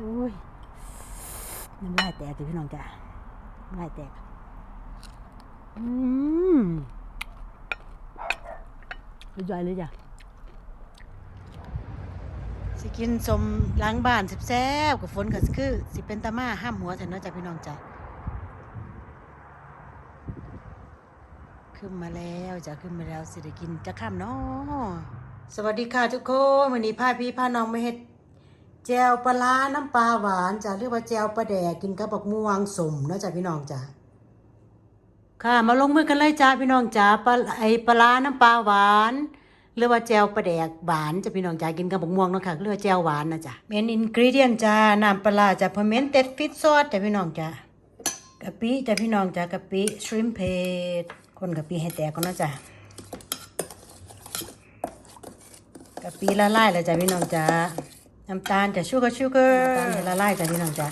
โอ้ยน้ำลายแตกเลยพี่น้องจ้ะน้ำลายแตก อืมสุดยอดเลยจ้ะสิกินสมล้างบ้านแซ่บๆกับฝนก็คือ สิเป็นตามาห้ามหัวแต่เนาะจ้ะพี่น้องจ้ะขึ้นมาแล้วจ้ะขึ้นมาแล้วสิได้กินจะข้ามเนาะสวัสดีค่ะทุกคนวันนี้พาพี่พาน้องมาเฮ็ด แจวปลาร้าน้ำปลาหวานจ้ะหรือว่าแจวปลาแดกกินกับบักม่วงสมเนาะจ้ะพี่น้องจ้ะค่ะมาลงมือกันเลยจ้าพี่น้องจ้าปลาไอปลาร้าน้ำปลาหวานหรือว่าแจวปลาแดกหวานจะพี่น้องจ้ากินกับบักม่วงเนาะค่ะหรือว่าแจวหวานนะจ้ะเมนอินกรีเดียนจ้าน้ำปลาร้าจ้ะพอเมนเต็ดฟิตซอสจ้ะพี่น้องจ้ากะปิจ้ะพี่น้องจ้ากะปิชริมเพดคนกะปิให้แตกก่อนนาะจ้ะกะปิละลายเลยจ้ะพี่น้องจ้า น้ำตาลจะชูก r ชูก r น้ำตาลให้ละลายจ้ะพี่น้องจ้ะ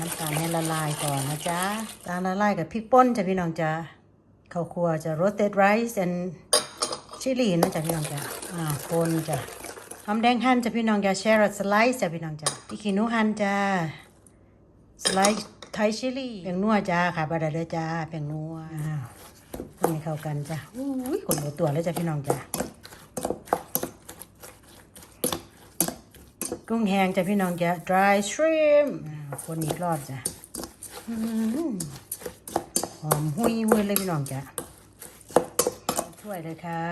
น้ำตาลให้ละลายก่อนนะจ๊ะตาลละลายกับพริกป่นจ้ะพี่น้องจ้ะข้าวคั่วจะ roasted rice and chili นะจ้ะพี่น้องจ้ะอ่าคนจ้ะหอมแดงหั่นจ้ะพี่น้องจ้ะ carrot slice จ้ะพี่น้องจ้ะพริกขี้หนูหั่นจ้ะ slice Thai chili แป้งนัวจ้าค่ะบาดาเลยจ้าแป้งนัวอ้าวคนให้เข้ากันจ้ะอุ้ยคนหมดตัวเลยจ้ะพี่น้องจ้ะ กุ้งแห้งจ้ะพี่น้องจ้ะ dry shrimp คนอีกรอบจ้ะหอมหุยหุยเลยพี่น้องจ้ะถ้วยเลยค่ะ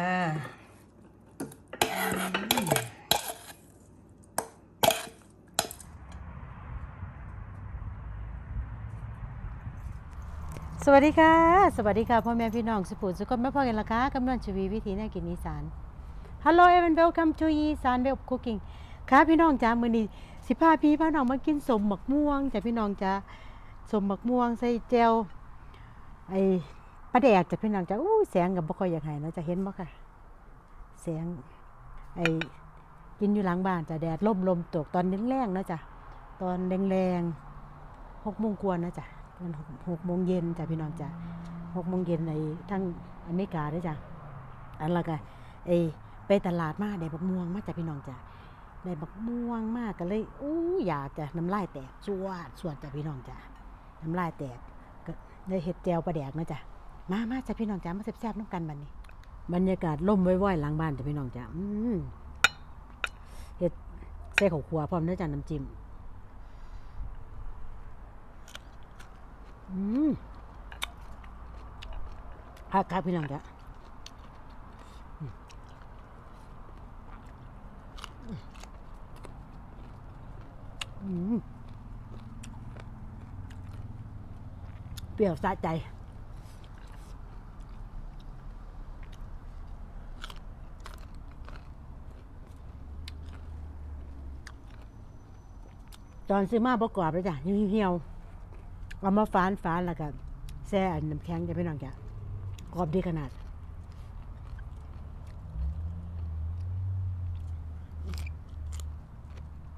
สวัสดีค่ะ สวัสดีค่ะพ่อแม่พี่น้องสุภูสุคนไม่พอกันละคะกำลังชีวีวิธีแน่กินอีสาน Hello everyone welcome to อีสาน Way of Cooking ค่ ค่ะพี่น้องจ้ามื้อนี้สิพาพี่พาน้องมากินสมหมักม่วงจ้ะพี่น้องจ้าสมหมักม่วงใส่แจวไอ้ปลาแดกจ้ะพี่น้องจ้าอู้แสงกับบ่ค่อยอยากให้เนาะจะเห็นบ่ค่ะแสงไอ้กินอยู่หลังบ้านจ้ะแดดล่มลมตกตอนแรงๆเนาะจ้ะตอนแรงๆหกโมงกว่านะจ้ะมันหกโมงเย็นจ้ะพี่น้องจ้ะหกโมงเย็นในทั้งอเมริกาด้วยจ้ะอันละก็ไอ้ไปตลาดมาได้บักม่วงมาจ้ะพี่น้องจ้ะ ได้บักม่วงมากก็เลยอู้อยากจะน้ำลายแตกสวดสวดจ้ะพี่น้องจ้ะน้ำลายแตกก็ได้เห็ดแจวปลาแดกนะจ้ะมามาจ้ะพี่น้องจ้ะมาแซ่บๆน้ำกันบัดนี้ บรรยากาศล่มว้อยๆหลังบ้านจ้ะพี่น้องจ้ะอืมเห็ดใส่ข้าวคั่วพร้อมเนื้อจ้ะน้ำจิ้มอืมครับครับพี่น้องจ้ะ อืมเปรี้ยวสะใจตอนซื้อมาประกอบเลยจ้ะเหี่ยวเอามาฟานฟานแล้วก็แช่อันน้ำแข็งจะพี่น้องจ้ะกรอบดีขนาด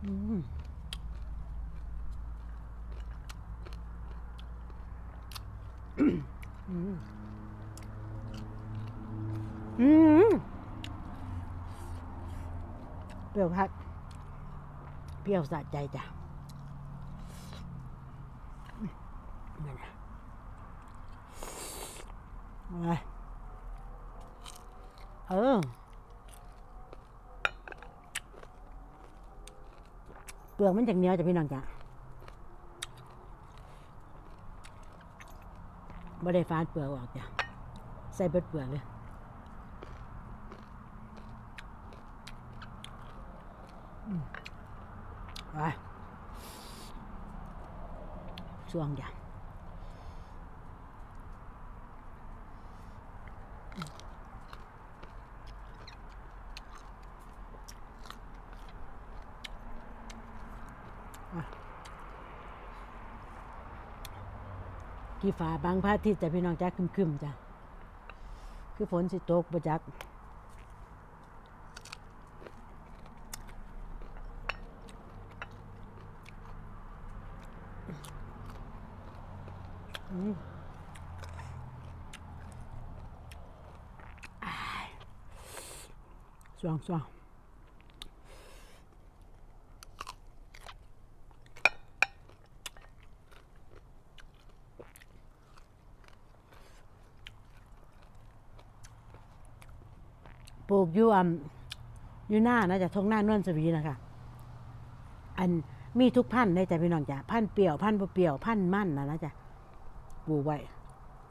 อืม อืมเปรี้ยวพัดเปรี้ยวสะใจจ้ะมนั่นะเอาเออเปลือกมันจากเนียวจ้ะพี่น้องจ้ะ ไม่ได้ฟานเปลือกออกจ้ะใส่เบิดเปลือกเลยไปช่วงจ้ะ กี่ฝาบางพระอาทิตย์จะพี่น้องจ้ะครึมๆจ้ะคือฝนสิตกประจักอืมอ้ายสว่างสว่าง ปลูกอยู่อ่ำอยู่หน้านะจะทงหน้านวลสวีนะคะอันมีทุกพันธุ์เลยจ้ะพี่น้องจ้ะพันธุ์เปรี้ยวพันธุ์เปรี้ยวพันธุ์มันนะนะจ๊ะปลูกไว้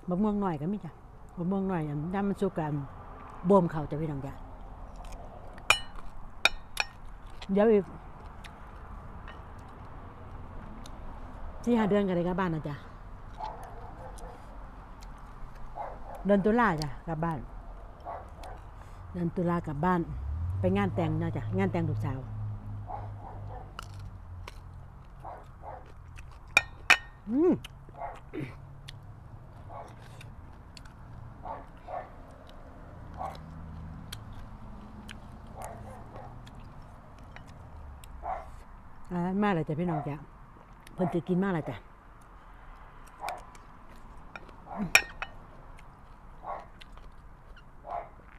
มะม่วงหน่อยก็มีจ้ะมะม่วงหน่อยอันน้ำมันสุกกันบ่มเขาจ้ะพี่น้องจ้ะเดี๋ยวอีกที่หาเดือนกันเลยกลับบ้านนะจ๊ะเดือนตุลาจ้ะกลับบ้าน เดือนตุลากลับบ้าน ไปงานแต่งนะจ๊ะงานแต่งลูกสาวอืมอ่ามากเลยจ้ะพี่น้องจ้ะเพิ่นจะกินมากเลยจ้ะ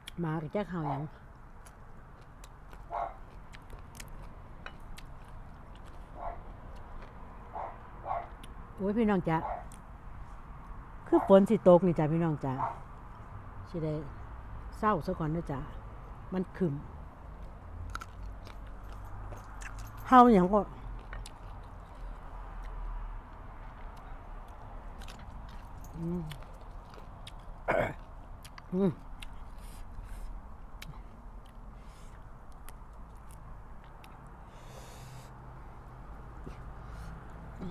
ห มากับแจ๊กเห่าหยังโอ้ยพี่น้องจ้ะคือฝนสิตกนี่จ้ะพี่น้องจ้ะสิได้เศร้าซะก่อนนะจ้ะมันขึ้นเห่าหยังก็อืมอืม ไว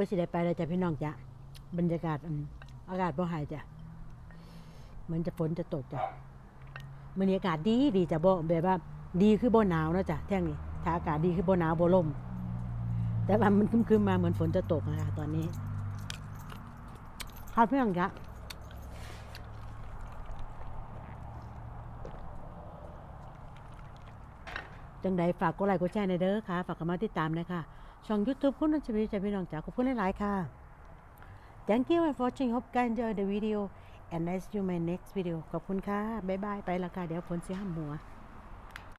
้สิได้ไปเลยจ้ะพี่น้องจ้ะบรรยากาศอากาศบ่หายจ้ะเหมือนจะฝนจะตกจ้ะมันนี้อากาศดีดีจ้ะบ่แบบว่า ดีคือบ่หนาวนะจ้ะแท่งนี้ถ้าอากาศดีคือบ่หนาวบ่ลม แต่ว่ามันครึมๆมาเหมือนฝนจะตกนะคะตอนนี้ครับเพื่อนจ้ะจังใดฝากกดไลค์กดแชร์ในเด้อค่ะ ฝากกมาติดตามเลยค่ะช่อง YouTube คุณนันชวีจะพี่น้องจ๋าขอบคุณหลาย ๆ ค่ะ Thank you for watching hope you enjoy the video and I see you my next video ขอบคุณค่ะ บ๊ายบาย ไปละค่ะ เดี๋ยวฝนเสียหัว